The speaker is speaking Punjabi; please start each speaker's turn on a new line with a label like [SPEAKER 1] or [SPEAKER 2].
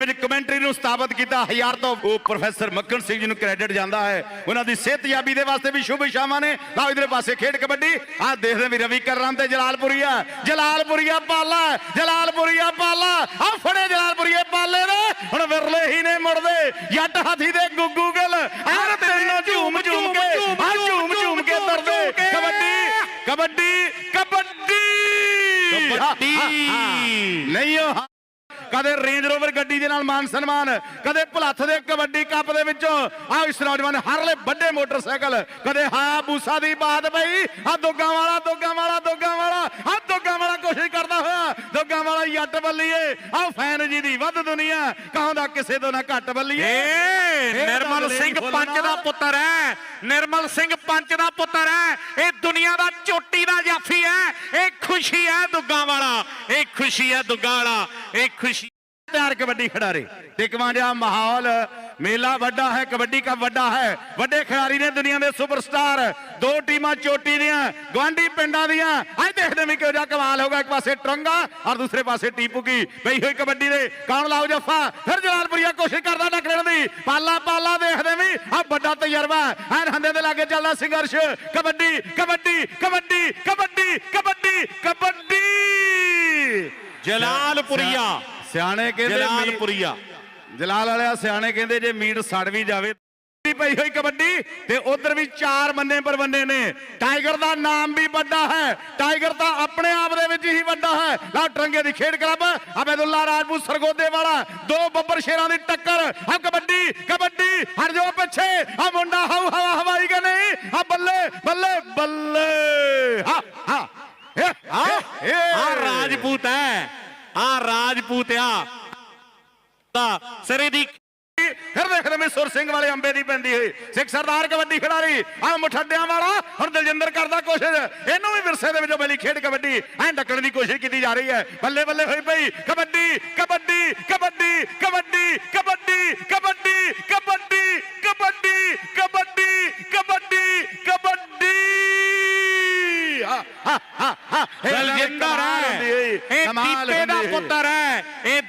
[SPEAKER 1] ਵਿੱਚ ਕਮੈਂਟਰੀ ਨੂੰ ਸਥਾਪਿਤ ਕੀਤਾ ਹਜ਼ਾਰ ਤੋਂ ਉਹ ਪ੍ਰੋਫੈਸਰ ਮੱਕਣ ਸਿੰਘ ਜੀ ਨੂੰ ਕ੍ਰੈਡਿਟ ਜਾਂਦਾ ਹੈ। ਉਹਨਾਂ ਦੀ ਸਿਹਤਯਾਬੀ ਦੇ ਵਾਸਤੇ ਵੀ ਸ਼ੁਭ ਇਸ਼ਾਵਾਂ ਨੇ। ਲਓ ਇਧਰੇ ਪਾਸੇ ਖੇਡ ਕਬੱਡੀ। ਆਹ ਦੇਖਦੇ ਵੀ ਰਵੀ ਕਰਮ ਤੇ ਜਲਾਲਪੁਰੀਆ ਜਲਾਲਪੁਰੀਆ ਪਾਲਾ ਜਲਾਲਪੁਰੀਆ ਪਾਲਾ ਆਹ ਫੜੇ ਜਲਾਲਪੁਰੀਏ ਪਾਲੇ ਨੇ। ਹੁਣ ਵਿਰਲੇ ਹੀ ਨੇ ਮੁੜਦੇ। ਜੱਟ ਹਾਥੀ ਦੇ ਗੁੱਗੂ ਗਿਲ। ਆਹ ਤਿੰਨੋਂ ਝੂਮ ਝੂਮ ਕੇ। ਆਹ ਝੂਮ ਝੂਮ ਕੇ ਤੁਰਦੇ। ਕਬੱਡੀ ਕਬੱਡੀ ਕਬੱਡੀ।
[SPEAKER 2] ਕਬੱਡੀ।
[SPEAKER 1] ਨਹੀਂ ਉਹ ਕਦੇ ਰੇਂਜ ਰੋਵਰ ਗੱਡੀ ਦੇ ਨਾਲ ਮਾਨ ਸਨਮਾਨ ਕਦੇ ਭਲੱਥ ਦੇ ਕਬੱਡੀ ਕੱਪ ਦੇ ਵਿੱਚੋਂ ਆ ਇਸ ਨੌਜਵਾਨ ਹਰਲੇ ਵੱਡੇ ਮੋਟਰਸਾਈਕਲ ਕਦੇ ਹਾਂ ਬੂਸਾ ਦੀ ਬਾਤ ਪਈ ਆ ਦੋਗਾ ਵਾਲਾ ਦੋਗਾ ਵਾਲਾ ਦੋਗਾ ਵਾਲਾ ਆ ਦੋਗਾ ਵਾਲਾ ਕੋਸ਼ਿਸ਼ ਕਰਦਾ ਹੋਇਆ ਦੋਗਾ ਵਾਲਾ ਜੱਟ ਬੱਲੀਏ ਆ ਫੈਨ ਜੀ ਦੀ ਵੱਧ ਦੁਨੀਆ ਕਹਾਂਦਾ ਕਿਸੇ ਤੋਂ ਨਾ ਘੱਟ ਬੱਲੀਏ?
[SPEAKER 2] ਨਿਰਮਲ ਸਿੰਘ ਪੰਚ ਦਾ ਪੁੱਤਰ ਹੈ ਨਿਰਮਲ ਸਿੰਘ ਪੰਚ ਦਾ ਪੁੱਤਰ ਹੈ ਇਹ ਦੁਨੀਆ ਦਾ ਚੋਟੀ ਦਾ ਹੈ ਇਹ ਖੁਸ਼ੀ ਹੈ ਦੁੱਗਾ ਵਾਲਾ, ਇਹ ਖੁਸ਼ੀ ਹੈ ਦੁੱਗਾ ਵਾਲਾ, ਇਹ ਖੁਸ਼ੀ
[SPEAKER 1] ਤਿਆਰ ਕਬੱਡੀ ਖਿਡਾਰੀ। ਟਿਕਵਾਂ ਜਿਹਾ ਮਾਹੌਲ, ਮੇਲਾ ਵੱਡਾ ਹੈ, ਕਬੱਡੀ ਕੱਪ ਵੱਡਾ ਹੈ, ਵੱਡੇ ਖਿਡਾਰੀ ਨੇ ਦੁਨੀਆ ਦੇ ਸੁਪਰਸਟਾਰ, ਦੋ ਟੀਮਾਂ ਚੋਟੀ ਦੀਆਂ ਗਵਾਂਢੀ ਪਿੰਡਾਂ ਦੀਆਂ, ਅੱਜ ਦੇਖਦੇ ਵੀ ਕਿਹੋ ਜਿਹਾ ਕਮਾਲ ਹੋਗਾ ਇੱਕ ਪਾਸੇ ਟਰੰਗਾ, ਔਰ ਦੂਸਰੇ ਪਾਸੇ ਟੀਪੂ ਕੀ ਬਈ ਹੋਈ ਕਬੱਡੀ ਦੇ। ਕੌਣ ਲਾਓ ਜੱਫਾ? ਫਿਰ ਜਲਾਲਪੁਰੀਆ ਕੋਸ਼ਿਸ਼ ਕਰਦਾ ਟੱਕਰਣ ਦੀ। ਪਾਲਾ ਪਾਲਾ ਦੇਖਦੇ ਵੀ ਆ ਵੱਡਾ ਤਜਰਬਾ ਐਨ ਹੰਦੇ ਦੇ ਲਾਗੇ ਚੱਲਦਾ ਸੰਘਰਸ਼। ਕਬੱਡੀ ਕਬੱਡੀ ਕਬੱਡੀ ਕਬੱਡੀ ਕਬੱਡੀ
[SPEAKER 2] ਜਲਾਲਪੁਰੀਆ।
[SPEAKER 1] ਸਿਆਣੇ ਕਹਿੰਦੇ
[SPEAKER 2] ਜਲਾਲਪੁਰੀਆ।
[SPEAKER 1] ਜਲਾਲ ਵਾਲਿਆ ਸਿਆਣੇ ਕਹਿੰਦੇ ਜੇ ਮੀਟ ਸੜ ਵੀ ਜਾਵੇ ਵੀ ਪਈ ਹੋਈ ਕਬੱਡੀ ਤੇ ਉਧਰ ਵੀ ਚਾਰ ਬੰਨੇ ਪਰਵੰਨੇ ਨੇ। ਟਾਈਗਰ ਦਾ ਨਾਮ ਵੀ ਵੱਡਾ ਹੈ। ਟਾਈਗਰ ਤਾਂ ਆਪਣੇ ਆਪ ਦੇ ਵਿੱਚ ਹੀ ਵੱਡਾ ਹੈ। ਲਾ ਟਰੰਗੇ ਦੀ ਖੇਡ ਕਲੱਬ ਅਬੇਦੁੱਲਾ ਰਾਜਪੂਤ ਸਰਗੋਦੇ ਵਾਲਾ ਦੋ ਬੱਬਰ ਸ਼ੇਰਾਂ ਦੀ ਟੱਕਰ। ਆ ਕਬੱਡੀ ਕਬੱਡੀ ਹਟ ਜਾਓ ਪਿੱਛੇ। ਆ ਮੁੰਡਾ ਹਵਾ ਹਵਾਈ ਕਿ ਨਹੀਂ? ਆ ਬੱਲੇ ਬੱਲੇ ਬੱਲੇ ਹਾਂ ਹਾਂ
[SPEAKER 2] ਆ ਆ ਰਾਜਪੂਤ ਹੈ। ਆ ਰਾਜਪੂਤ ਆ ਤਾਂ ਸਿਰੇ ਦੀ
[SPEAKER 1] ਫਿਰ ਦੇਖਦੇ ਮੈਂ ਸੁਰ ਸਿੰਘ ਵਾਲੇ ਅੰਬੇ ਦੀ ਪੈਂਦੀ ਹੋਈ। ਸਿੱਖ ਸਰਦਾਰ ਕਬੱਡੀ ਖਿਡਾਰੀ ਆ ਮੁਠੱਡਿਆਂ ਵਾਲਾ, ਹੁਣ ਦਲਜਿੰਦਰ ਕਰਦਾ ਕੋਸ਼ਿਸ਼। ਇਹਨੂੰ ਵੀ ਵਿਰਸੇ ਦੇ ਵਿੱਚੋਂ ਬਲੀ ਖੇਡ ਕਬੱਡੀ, ਐਂ ਡੱਕਣ ਦੀ ਕੋਸ਼ਿਸ਼ ਕੀਤੀ ਜਾ ਰਹੀ ਹੈ। ਬੱਲੇ ਬੱਲੇ ਹੋਈ ਪਈ, ਕਬੱਡੀ ਕਬੱਡੀ ਇਹ ਲਗਿੰਦਰ ਹੈ।
[SPEAKER 2] ਇਹ ਦੀਪੇ ਦਾ ਪੁੱਤਰ ਹੈ। ਇਹ